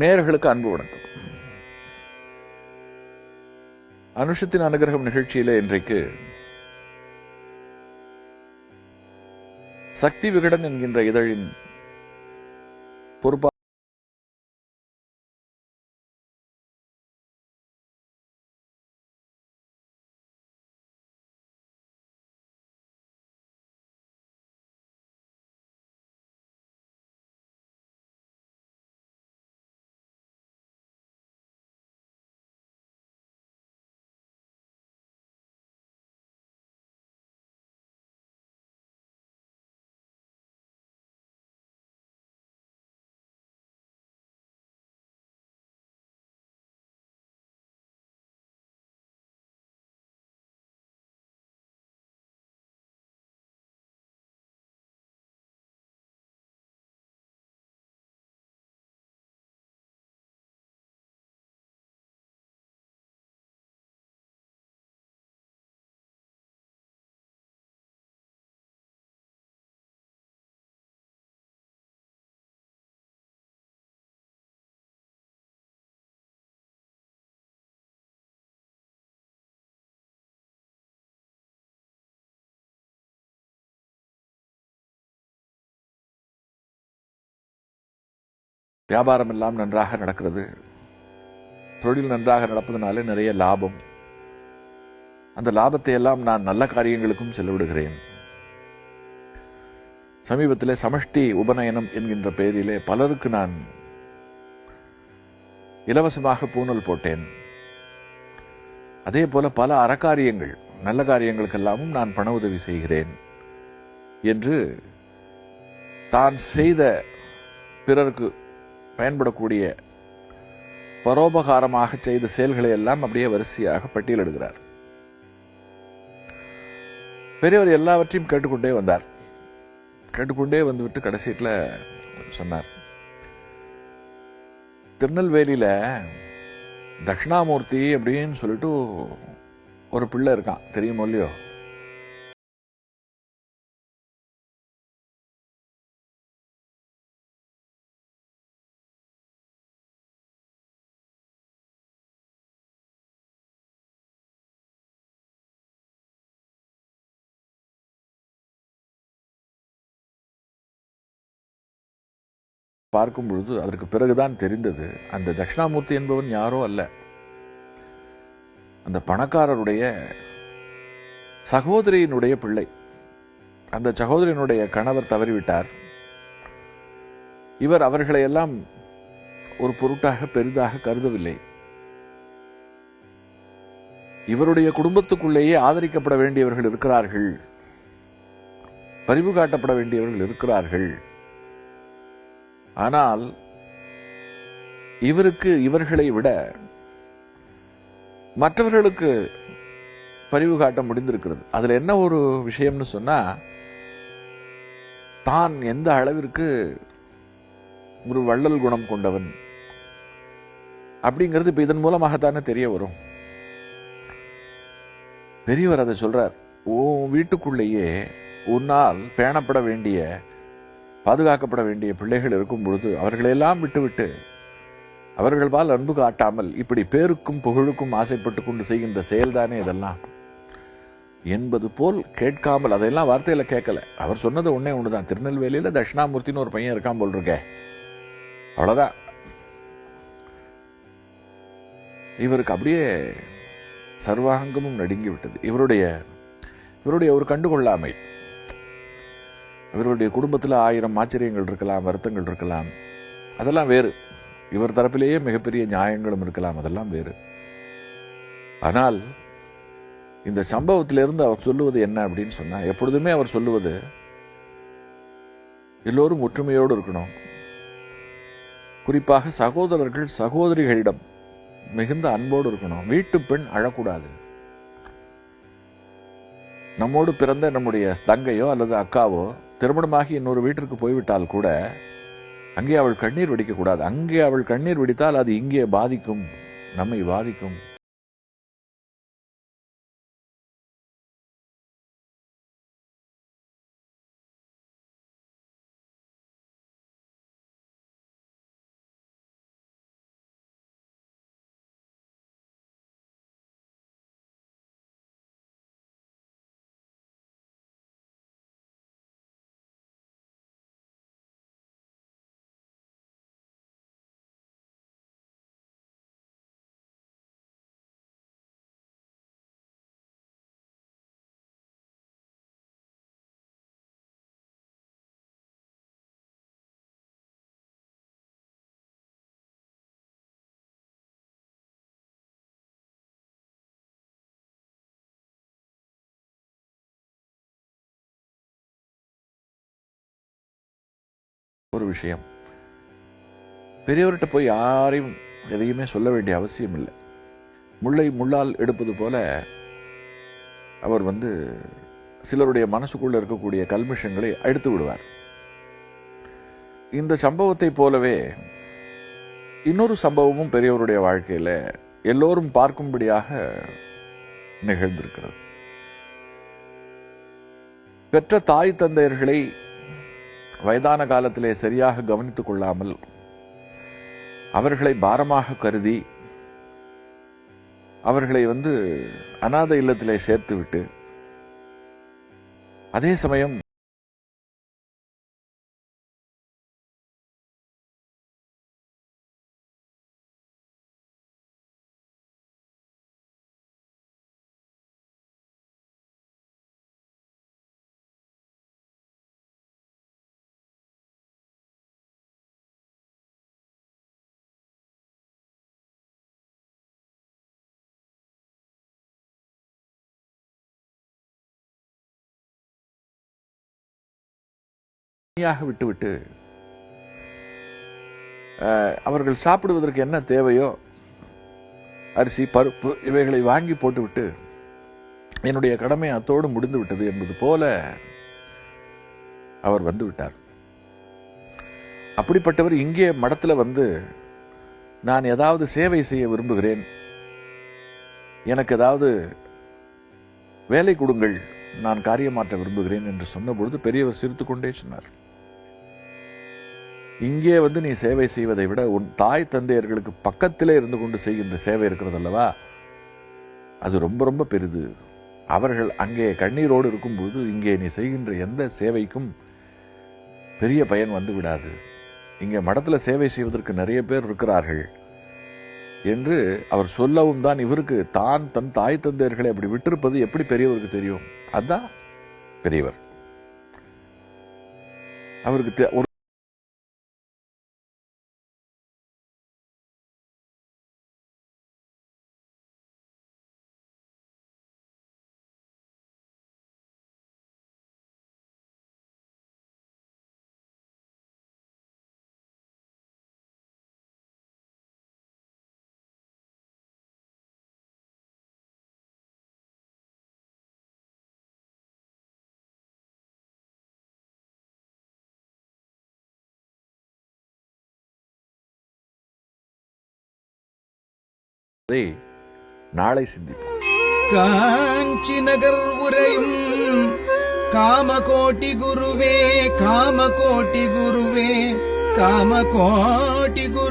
நேயர்களுக்கு அன்பு வணக்கம். அனுஷத்தின் அனுகிரகம் நிகழ்ச்சியிலே இன்றைக்கு சக்தி விகடன் என்கின்ற இதழின் பொறுப்பா வியாபாரம் எல்லாம் நன்றாக நடக்கிறது. தொழில் நன்றாக நடப்பதனாலே நிறைய லாபம். அந்த லாபத்தை எல்லாம் நான் நல்ல காரியங்களுக்கும் செலவிடுகிறேன். சமீபத்திலே சமஷ்டி உபநயனம் என்கின்ற பெயரிலே பலருக்கு நான் இலவசமாக பூணல் போட்டேன். அதே போல பல அறக்காரியங்கள் நல்ல காரியங்களுக்கெல்லாமும் நான் பண உதவி செய்கிறேன் என்று தான் செய்த பிறருக்கு பயன்படக்கூடிய பரோபகாரமாக செய்த செயல்களை எல்லாம் அப்படியே வரிசையாக பட்டியலிடுகிறார். பெரியவர் எல்லாவற்றையும் கேட்டுக்கொண்டே வந்தார். கேட்டுக்கொண்டே வந்துவிட்டு கடைசியில் சொன்னார். திருநெல்வேலியில தட்சிணாமூர்த்தி அப்படின்னு சொல்லிட்டு ஒரு பிள்ளை இருக்கான். தெரியுமோ இல்லையோ? பார்க்கும் பொழுது அதற்கு பிறகுதான் தெரிந்தது அந்த தட்சிணாமூர்த்தி என்பவன் யாரோ அல்ல. அந்த பணக்காரருடைய சகோதரியினுடைய பிள்ளை. அந்த சகோதரியினுடைய கணவர் தவறிவிட்டார். இவர் அவர்களை எல்லாம் ஒரு பொருட்டாக பெரிதாக கருதவில்லை. இவருடைய குடும்பத்துக்குள்ளேயே ஆதரிக்கப்பட வேண்டியவர்கள் இருக்கிறார்கள். பரிவு காட்டப்பட வேண்டியவர்கள் இருக்கிறார்கள். ஆனால் இவருக்கு இவர்களை விட மற்றவர்களுக்கு பரிவு காட்ட முடிந்திருக்கிறது. அதுல என்ன ஒரு விஷயம்னு சொன்னா தான் எந்த அளவிற்கு ஒரு வள்ளல் குணம் கொண்டவன் அப்படிங்கிறது இப்ப இதன் மூலமாகத்தானே தெரிய வரும். பெரியவர் அதை சொல்றார் உன் வீட்டுக்குள்ளேயே உன்னால் பேணப்பட வேண்டிய பாதுகாக்கப்பட வேண்டிய பிள்ளைகள் இருக்கும் பொழுது அவர்களெல்லாம் விட்டுவிட்டு அவர்கள் பால் அன்பு காட்டாமல் இப்படி பேருக்கும் புகழுக்கும் ஆசைப்பட்டு கொண்டு செய்கின்ற செயல்தானே இதெல்லாம்? என்பது போல் கேட்காமல் அதையெல்லாம் வார்த்தையில கேட்கல. அவர் சொன்னது ஒன்னே ஒண்ணுதான். திருநெல்வேலியில தட்சிணாமூர்த்தின்னு ஒரு பையன் இருக்கான் போல் இருக்கே. அவ்வளவுதான். இவருக்கு அப்படியே சர்வாங்கமும் நடுங்கி விட்டது. இவருடைய இவருடைய ஒரு கண்டுகொள்ளாமை. இவர்களுடைய குடும்பத்தில் ஆயிரம் ஆச்சரியங்கள் இருக்கலாம் வருத்தங்கள் இருக்கலாம். அதெல்லாம் வேறு. இவர் தரப்பிலேயே மிகப்பெரிய நியாயங்களும் இருக்கலாம் அதெல்லாம் வேறு. ஆனால் இந்த சம்பவத்திலிருந்து அவர் சொல்லுவது என்ன அப்படின்னு சொன்னா எப்பொழுதுமே அவர் சொல்லுவது எல்லோரும் ஒற்றுமையோடு இருக்கணும். குறிப்பாக சகோதரர்கள் சகோதரிகளிடம் மிகுந்த அன்போடு இருக்கணும். வீட்டு பெண் அழக்கூடாது. நம்மோடு பிறந்த நம்முடைய தங்கையோ அல்லது அக்காவோ திருமணமாகி இன்னொரு வீட்டிற்கு போய்விட்டால் கூட அங்கே அவள் கண்ணீர் வெடிக்கக்கூடாது. அங்கே அவள் கண்ணீர் வெடித்தால் அது இங்கே பாதிக்கும் நம்மை பாதிக்கும். ஒரு விஷயம். பெரியவர்கிட்ட போய் யாரையும் எதையுமே சொல்ல வேண்டிய அவசியம் இல்லை. முள்ளை முள்ளால் எடுப்பது போல அவர் வந்து சிலருடைய மனசுக்குள்ள இருக்கக்கூடிய கல்மிஷங்களை அழுத்து விடுவார். இந்த சம்பவத்தை போலவே இன்னொரு சம்பவமும் பெரியவருடைய வாழ்க்கையில எல்லோரும் பார்க்கும்படியாக நிகழ்ந்திருக்கிறது. பெற்ற தாய் தந்தையர்களை வயதான காலத்திலே சரியாக கவனித்துக் கொள்ளாமல் அவர்களை பாரமாக கருதி அவர்களை வந்து அநாத இல்லத்திலே சேர்த்து விட்டு அதே சமயம் தனியாக விட்டுவிட்டு அவர்கள் சாப்பிடுவதற்கு என்ன தேவையோ அரிசி பருப்பு இவைகளை வாங்கி போட்டுவிட்டு என்னுடைய கடமை அத்தோடு முடிந்து விட்டது என்பது போல அவர் வந்து விட்டார். அப்படிப்பட்டவர் இங்கே மடத்துல வந்து நான் ஏதாவது சேவை செய்ய விரும்புகிறேன் எனக்கு ஏதாவது வேலை கொடுங்கள் நான் காரியமாற்ற விரும்புகிறேன் என்று சொன்னபொழுது பெரியவர் சிரித்து கொண்டே சொன்னார். இங்கே வந்து நீ சேவை செய்வதை விட உன் தாய் தந்தையர்களுக்கு பக்கத்திலே இருந்து கொண்டு செய்கின்ற சேவை இருக்கிறது அல்லவா? அது ரொம்ப ரொம்ப பெரிது. அவர்கள் அங்கே கண்ணீரோடு இருக்கும்போது இங்கே நீ செய்கின்ற எந்த சேவைக்கும் பெரிய பயன் வந்து விடாது. இங்கே மடத்துல சேவை செய்வதற்கு நிறைய பேர் இருக்கிறார்கள் என்று அவர் சொல்லவும் தான் இவருக்கு தான் தன் தாய் தந்தையர்களை அப்படி விட்டிருப்பது எப்படி பெரியவருக்கு தெரியும்? அதான் பெரியவர். அவருக்கு ஒரு அதை நாளை சிந்திப்போம். காஞ்சி நகர் உரையும் காமகோட்டி குருவே காமகோட்டி குருவே காமகோட்டி குரு